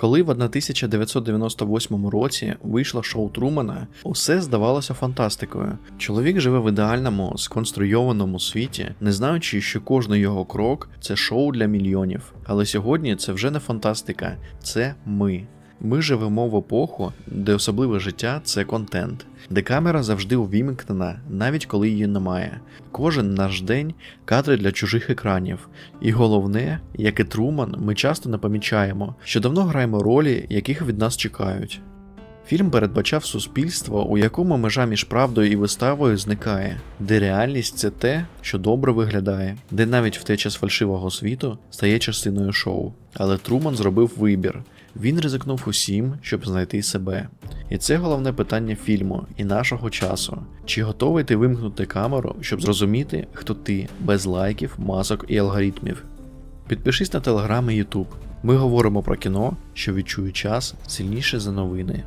Коли в 1998 році вийшло шоу Трумана, усе здавалося фантастикою. Чоловік живе в ідеальному, сконструйованому світі, не знаючи, що кожний його крок це шоу для мільйонів. Але сьогодні це вже не фантастика, це ми. Ми живемо в епоху, де особливе життя це контент, де камера завжди увімкнена, навіть коли її немає. Кожен наш день кадри для чужих екранів. І головне, як і Труман, ми часто не помічаємо, що давно граємо ролі, яких від нас чекають. Фільм передбачав суспільство, у якому межа між правдою і виставою зникає, де реальність це те, що добре виглядає, де навіть втеча з фальшивого світу стає частиною шоу. Але Труман зробив вибір. Він ризикнув усім, щоб знайти себе. І це головне питання фільму і нашого часу. Чи готовий ти вимкнути камеру, щоб зрозуміти, хто ти без лайків, масок і алгоритмів? Підпишись на телеграм і Ютуб. Ми говоримо про кіно, що відчує час сильніше за новини.